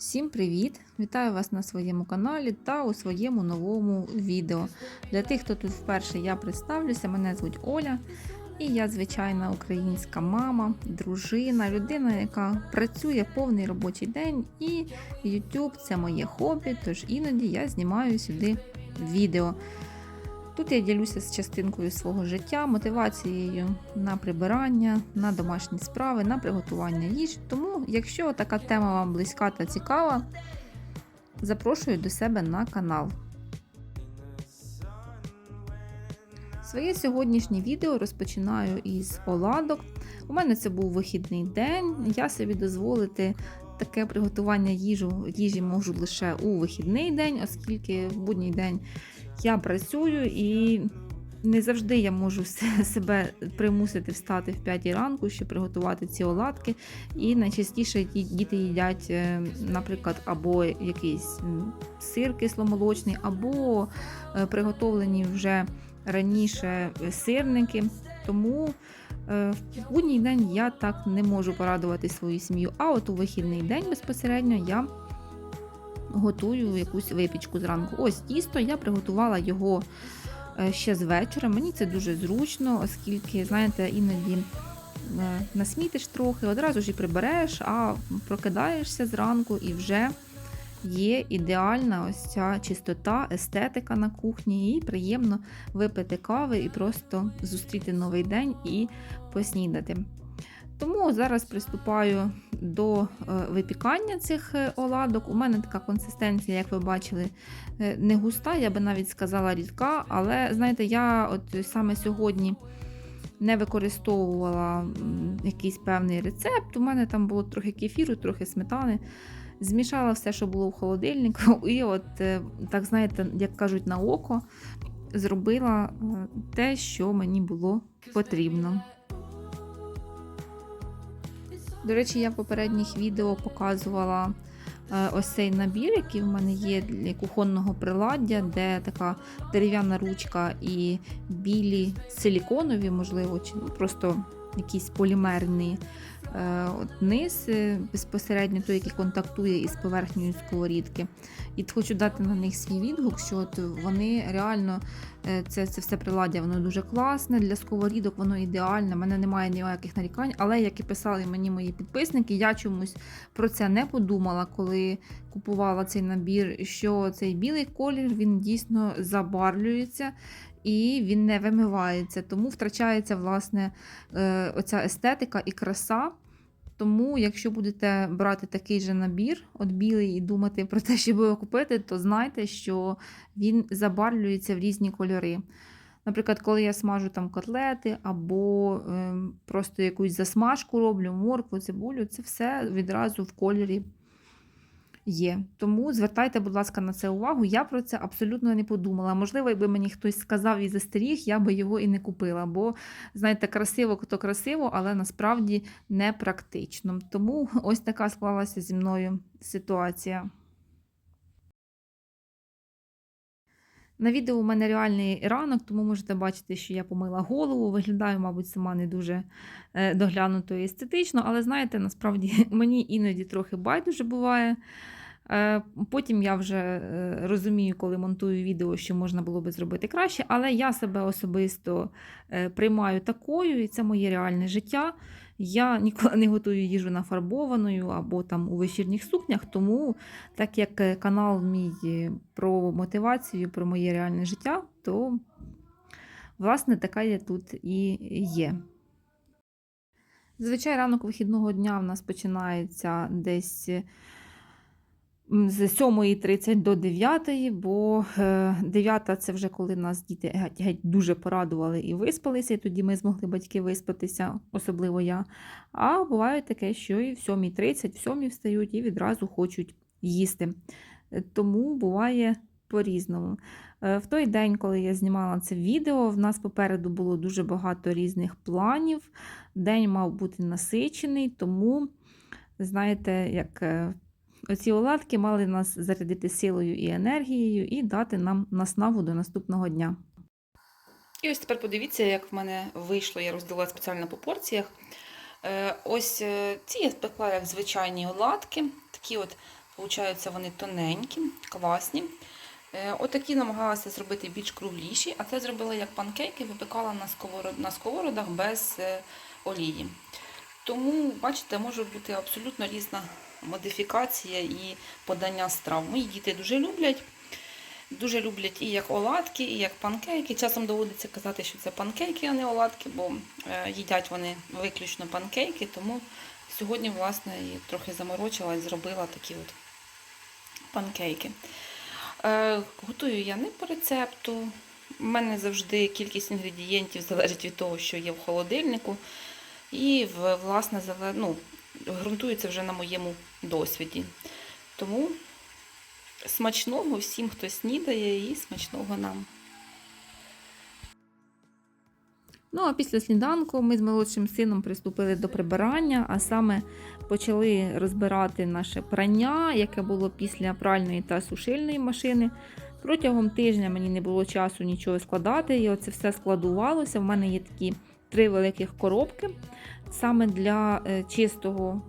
Всім привіт! Вітаю вас на своєму каналі та у своєму новому відео. Для тих, хто тут вперше я представлюся, мене звуть Оля, і я звичайна українська мама, дружина, людина, яка працює повний робочий день, і YouTube це моє хобі, тож іноді я знімаю сюди відео. Тут я ділюся з частинкою свого життя, мотивацією на прибирання, на домашні справи, на приготування їжі. Тому, якщо така тема вам близька та цікава, запрошую до себе на канал. Своє сьогоднішнє відео розпочинаю із оладок. У мене це був вихідний день. Я собі дозволити таке приготування їжу, їжі можу лише у вихідний день, оскільки в будній день я працюю і не завжди я можу себе примусити встати в 5 ранку, щоб приготувати ці оладки. І найчастіше ті діти їдять, е, наприклад, або якийсь сир кисломолочний, або е, приготовлені вже раніше сирники. Тому е, в будній день я так не можу порадувати свою сім'ю. А от у вихідний день безпосередньо я готую якусь випічку зранку. Ось тісто, я приготувала його е, ще з вечора. Мені це дуже зручно, оскільки, знаєте, іноді е, насмітиш трохи, одразу ж і прибереш, а прокидаєшся зранку і вже є ідеальна ось ця чистота, естетика на кухні, і приємно випити кави і просто зустріти новий день і поснідати. Тому зараз приступаю до е, випікання цих е, оладок. У мене така консистенція, як ви бачили, е, не густа, я би навіть сказала рідка, але знаєте, я от саме сьогодні не використовувала якийсь певний рецепт. У мене там було трохи кефіру, трохи сметани. Змішала все, що було в холодильнику, і от, так знаєте, як кажуть, на око зробила те, що мені було потрібно. До речі, я в попередніх відео показувала е, ось цей набір, який в мене є для кухонного приладдя, де така дерев'яна ручка і білі силіконові, можливо, чи просто якісь полімерні низ е, безпосередньо той, який контактує із поверхнею сковорідки. І хочу дати на них свій відгук, що от вони реально е, це, це все приладдя, воно дуже класне. Для сковорідок воно ідеальне. У мене немає ніяких нарікань, але як і писали мені мої підписники, я чомусь про це не подумала, коли купувала цей набір. Що цей білий колір він дійсно забарвлюється. І він не вимивається, тому втрачається власне е, оця естетика і краса. Тому, якщо будете брати такий же набір, от білий, і думати про те, щоб його купити, то знайте, що він забарвлюється в різні кольори. Наприклад, коли я смажу там котлети або е, просто якусь засмажку роблю, моркву, цибулю, це все відразу в кольорі є. Тому звертайте, будь ласка, на це увагу. Я про це абсолютно не подумала. Можливо, якби мені хтось сказав і застеріг, я би його і не купила. Бо, знаєте, красиво, то красиво, але насправді не практично. Тому ось така склалася зі мною ситуація. На відео у мене реальний ранок, тому можете бачити, що я помила голову. Виглядаю, мабуть, сама не дуже е, доглянуто і естетично, але знаєте, насправді мені іноді трохи байдуже буває. Е, Потім я вже е, розумію, коли монтую відео, що можна було би зробити краще, але я себе особисто е, приймаю такою, і це моє реальне життя. Я ніколи не готую їжу нафарбованою або там у вечірніх сукнях, тому так як канал мій про мотивацію, про моє реальне життя, то власне така я тут і є. Зазвичай ранок вихідного дня в нас починається десь з 7.30 до 9, бо 9 це вже коли нас діти геть, геть дуже порадували і виспалися, і тоді ми змогли батьки виспатися, особливо я. А буває таке, що і в 7.30, в 7 встають і відразу хочуть їсти. Е, Тому буває по-різному. Е, В той день, коли я знімала це відео, в нас попереду було дуже багато різних планів. День мав бути насичений, тому, знаєте, як е, оці оладки мали нас зарядити силою і енергією і дати нам наснагу до наступного дня. І ось тепер подивіться, як в мене вийшло, я роздала спеціально по порціях. Е, Ось е, ці я спекла як звичайні оладки, такі от Получаються вони тоненькі, класні. Е, Отакі намагалася зробити більш кругліші, а це зробила як панкейки, випекала на, сковородах без олії. Тому, бачите, може бути абсолютно різна модифікація і подання страв. Мої діти дуже люблять. Дуже люблять і як оладки, і як панкейки. Часом доводиться казати, що це панкейки, а не оладки, бо е, їдять вони виключно панкейки. Тому сьогодні, власне, і трохи заморочилась, зробила такі от панкейки. Е, готую я не по рецепту. У мене завжди кількість інгредієнтів залежить від того, що є в холодильнику. І власне ну, ґрунтується вже на моєму досвіді. Тому смачного всім, хто снідає, і смачного нам. Ну а після сніданку ми з молодшим сином приступили до прибирання, а саме почали розбирати наше прання, яке було після пральної та сушильної машини. Протягом тижня мені не було часу нічого складати, і оце все складувалося. В мене є такі три великих коробки саме для е, чистого,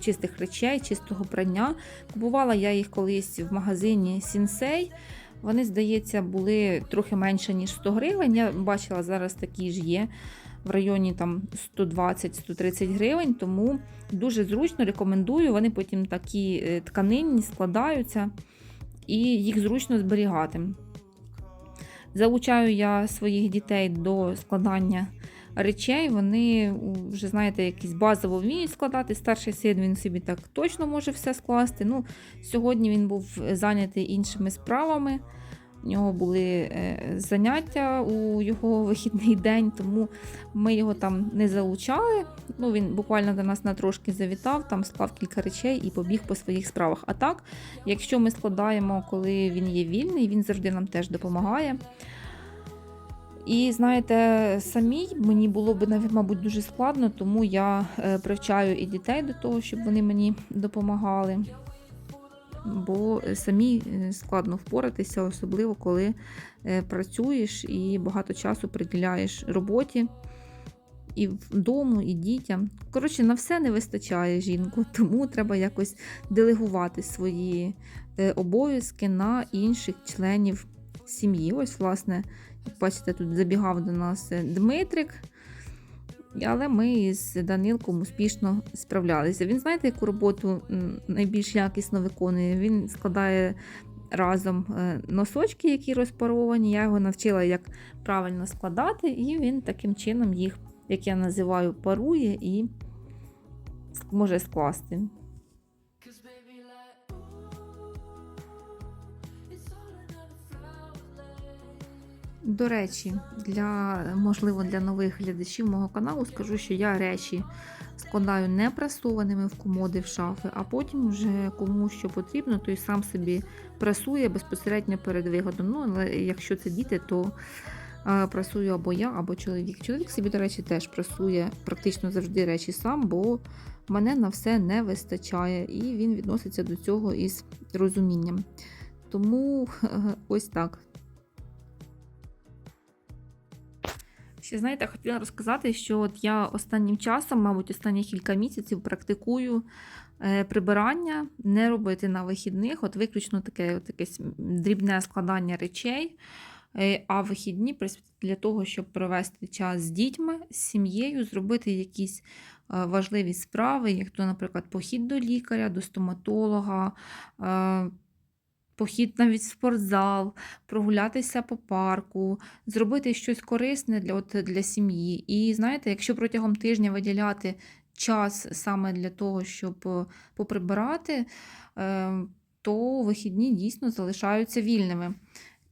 чистих речей, чистого прання. Купувала я їх колись в магазині Сінсей. Вони, здається, були трохи менше, ніж 100 гривень. Я бачила, зараз такі ж є в районі там 120-130 гривень, тому дуже зручно рекомендую. Вони потім такі е, тканинні складаються і їх зручно зберігати. Залучаю я своїх дітей до складання речей. Вони вже, знаєте, якісь базово вміють складати. Старший син він собі так точно може все скласти. Ну, Сьогодні він був зайнятий іншими справами. У нього були е, заняття у його вихідний день, тому ми його там не залучали. Ну, Він буквально до нас на трошки завітав, там склав кілька речей і побіг по своїх справах. А так, якщо ми складаємо, коли він є вільний, він завжди нам теж допомагає. І знаєте, самій мені було б навіть, мабуть, дуже складно, тому я е, привчаю і дітей до того, щоб вони мені допомагали. Бо самі е, складно впоратися, особливо коли е, працюєш і багато часу приділяєш роботі і вдому, і дітям. Коротше, на все не вистачає жінку, тому треба якось делегувати свої обов'язки на інших членів сім'ї. Ось, власне, бачите, тут забігав до нас е, Дмитрик. Але ми з Данилком успішно справлялися. Він, знаєте, яку роботу найбільш якісно виконує? Він складає разом е, носочки, які розпаровані. Я його навчила, як правильно складати, і він таким чином їх, як я називаю, парує і може скласти. До речі, для можливо для нових глядачів мого каналу скажу, що я речі складаю не прасованими в комоди в шафи, а потім вже кому що потрібно, той сам собі прасує безпосередньо перед виходом. Ну, але якщо це діти, то е, прасую або я, або чоловік. Чоловік собі, до речі, теж прасує практично завжди речі сам, бо мене на все не вистачає, і він відноситься до цього із розумінням. Тому ось так. Ще знаєте, хотіла розказати, що от я останнім часом, мабуть, останні кілька місяців практикую е, прибирання, не робити на вихідних, от виключно таке от якесь дрібне складання речей. Е, А вихідні для того, щоб провести час з дітьми, з сім'єю, зробити якісь е, важливі справи, як то, наприклад, похід до лікаря, до стоматолога, похід навіть в спортзал, прогулятися по парку, зробити щось корисне для, от, для сім'ї. І знаєте, якщо протягом тижня виділяти час саме для того, щоб е, поприбирати, е, то вихідні дійсно залишаються вільними.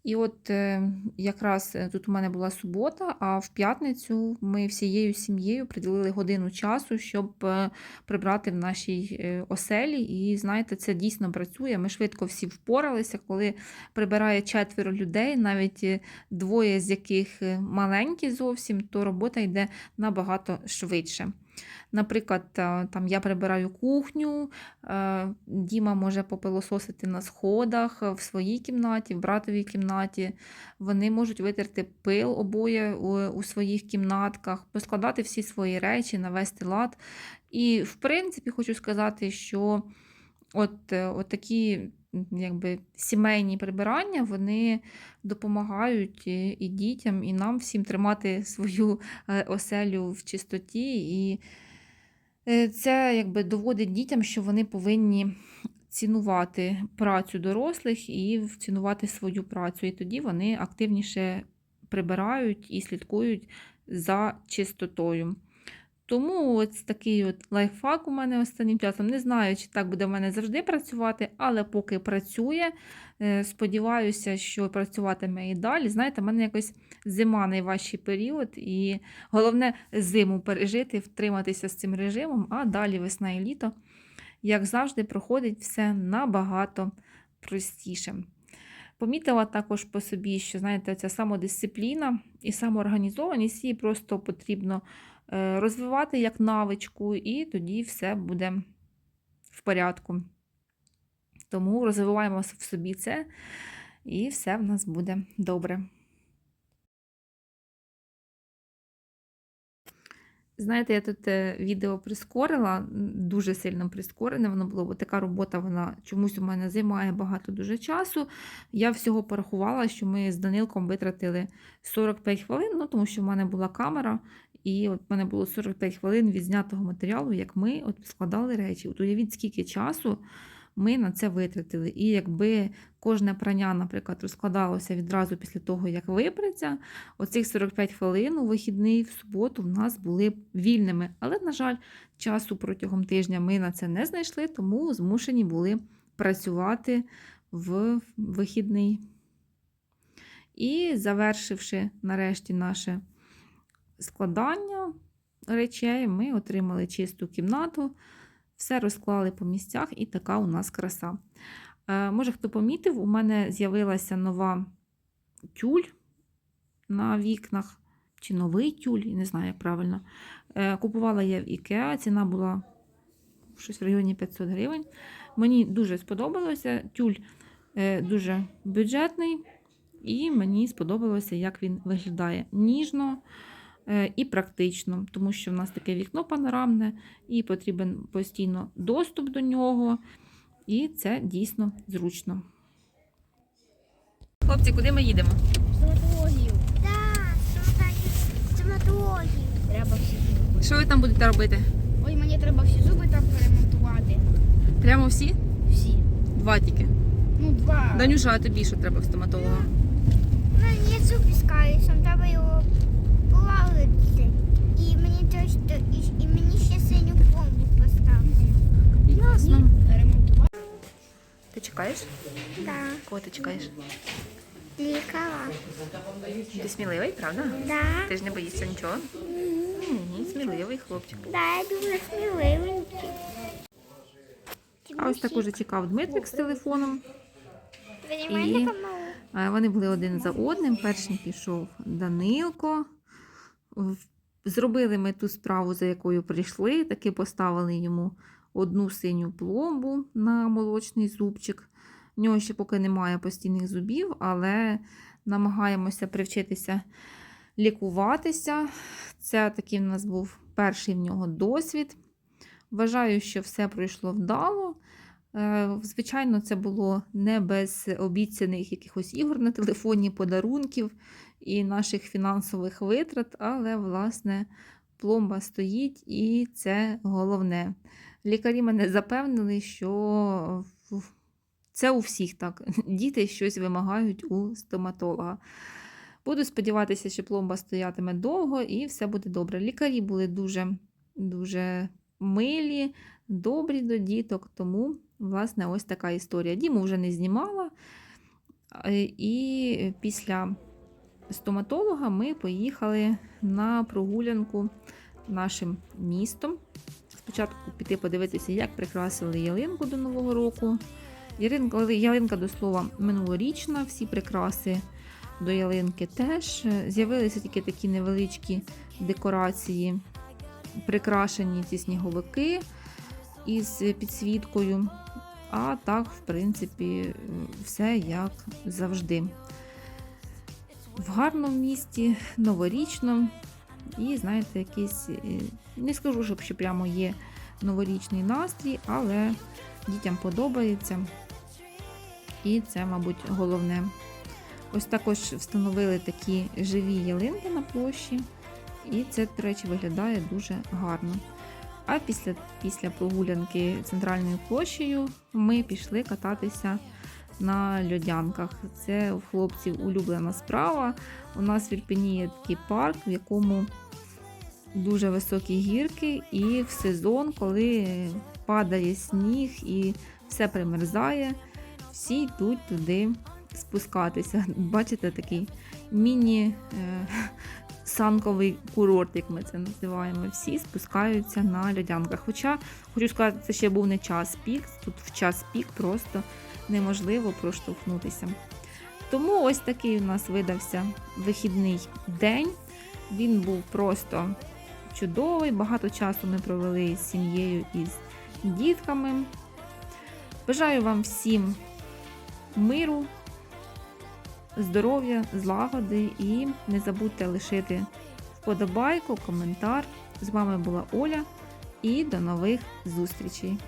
І от е, якраз е, тут у мене була субота, а в п'ятницю ми всією сім'єю приділили годину часу, щоб е, прибрати в нашій оселі. І знаєте, це дійсно працює. Ми швидко всі впоралися, коли прибирає четверо людей, навіть двоє з яких маленькі зовсім, то робота йде набагато швидше. Наприклад, е, там я прибираю кухню, е, Діма може попилососити на сходах е, в своїй кімнаті, в братовій кімнаті. Вони можуть витерти пил обоє у, своїх кімнатках, поскладати всі свої речі, навести лад. І, в принципі, хочу сказати, що от, от такі якби, сімейні прибирання вони допомагають і, дітям, і нам всім тримати свою е, оселю в чистоті. І е, це якби доводить дітям, що вони повинні цінувати працю дорослих і цінувати свою працю. І тоді вони активніше прибирають і слідкують за чистотою. Тому ось такий от лайфхак у мене останнім часом. Не знаю, чи так буде в мене завжди працювати, але поки працює, е, сподіваюся, що працюватиме і далі. Знаєте, в мене якось зима найважчий період, і головне зиму пережити, втриматися з цим режимом, а далі весна і літо, як завжди, проходить все набагато простіше. Помітила також по собі, що знаєте, ця самодисципліна і самоорганізованість її просто потрібно розвивати як навичку, і тоді все буде в порядку. Тому розвиваємо в собі це, і все в нас буде добре. Знаєте, я тут е, відео прискорила, дуже сильно прискорене воно було, бо така робота вона чомусь у мене займає багато дуже часу. Я всього порахувала, що ми з Данилком витратили 45 хвилин, ну тому що в мене була камера, і от в мене було 45 хвилин від знятого матеріалу, як ми от складали речі. От уявіть, скільки часу ми на це витратили. І якби кожне прання, наприклад, розкладалося відразу після того, як випреться, оцих 45 хвилин у вихідний в суботу в нас були вільними. Але, на жаль, часу протягом тижня ми на це не знайшли, тому змушені були працювати в вихідний. І завершивши нарешті наше складання речей, ми отримали чисту кімнату, все розклали по місцях, і така у нас краса. Е, Може, хто помітив, у мене з'явилася нова тюль на вікнах, чи новий тюль, не знаю, як правильно. Е, Купувала я в IKEA, ціна була щось в районі 500 гривень. Мені дуже сподобалося. Тюль е, дуже бюджетний, і мені сподобалося, як він виглядає ніжно і практично, тому що в нас таке вікно панорамне, і потрібен постійно доступ до нього. І це дійсно зручно. Хлопці, куди ми їдемо? Стоматологію. Так, стоматологію. Треба всі зуби. Що ви там будете робити? Ой, мені треба всі зуби там перемонтувати. Прямо всі? Всі. Два тільки. Ну, два. Данюша, а тобі що треба в стоматолога? Мені зуб із карісом, треба його полагодити. І точно, і, і мені ще синю пломбу поставити. Ясно. Ти чекаєш? Так, Кого ти чекаєш? лікала. Ти сміливий, правда? Да, Ти ж не боїшся нічого? Ні, сміливий хлопчик. да, я дуже сміливенький. А ось так уже чекав Дмитрик з телефоном. І- Вони були один за одним. Першим пішов Данилко. Зробили ми ту справу, за якою прийшли. Таки поставили йому одну синю пломбу на молочний зубчик. В нього ще поки немає постійних зубів, але намагаємося привчитися лікуватися. Це такий в нас був перший в нього досвід. Вважаю, що все пройшло вдало. Е, Звичайно, це було не без обіцяних якихось ігор на телефоні, подарунків і наших фінансових витрат, але, власне, пломба стоїть, і це головне. Лікарі мене запевнили, що це у всіх так. Діти щось вимагають у стоматолога. Буду сподіватися, що пломба стоятиме довго і все буде добре. Лікарі були дуже, дуже милі, добрі до діток, тому, власне, ось така історія. Діму вже не знімала. Е, І після стоматолога ми поїхали на прогулянку нашим містом. Спочатку піти подивитися, як прикрасили ялинку до Нового року. Ялинка, ялинка до слова, минулорічна, всі прикраси до ялинки теж. З'явилися тільки такі невеличкі декорації, прикрашені ці сніговики із підсвіткою. А так, в принципі, все як завжди. В гарному місті, новорічно. І, знаєте, якийсь, е, не скажу, щоб ще прямо є новорічний настрій, але Дітям подобається. І це, мабуть, головне. Ось також встановили такі живі ялинки на площі. І це, до речі, виглядає дуже гарно. А після, після прогулянки центральною площею ми пішли кататися на льодянках. Це у хлопців улюблена справа. У нас в Ірпені є такий парк, в якому дуже високі гірки, і в сезон, коли падає сніг і все примерзає, всі йдуть туди спускатися. Бачите, такий міні. Е- курорт, як ми це називаємо, всі спускаються на льодянках. Хоча, хочу сказати, це ще був не час пік, тут в час пік просто неможливо проштовхнутися. Тому ось такий у нас видався вихідний день. Він був просто чудовий. Багато часу ми провели з сім'єю і з дітками. Бажаю вам всім миру, здоров'я, злагоди і не забудьте лишити вподобайку, коментар. З вами була Оля і до нових зустрічей!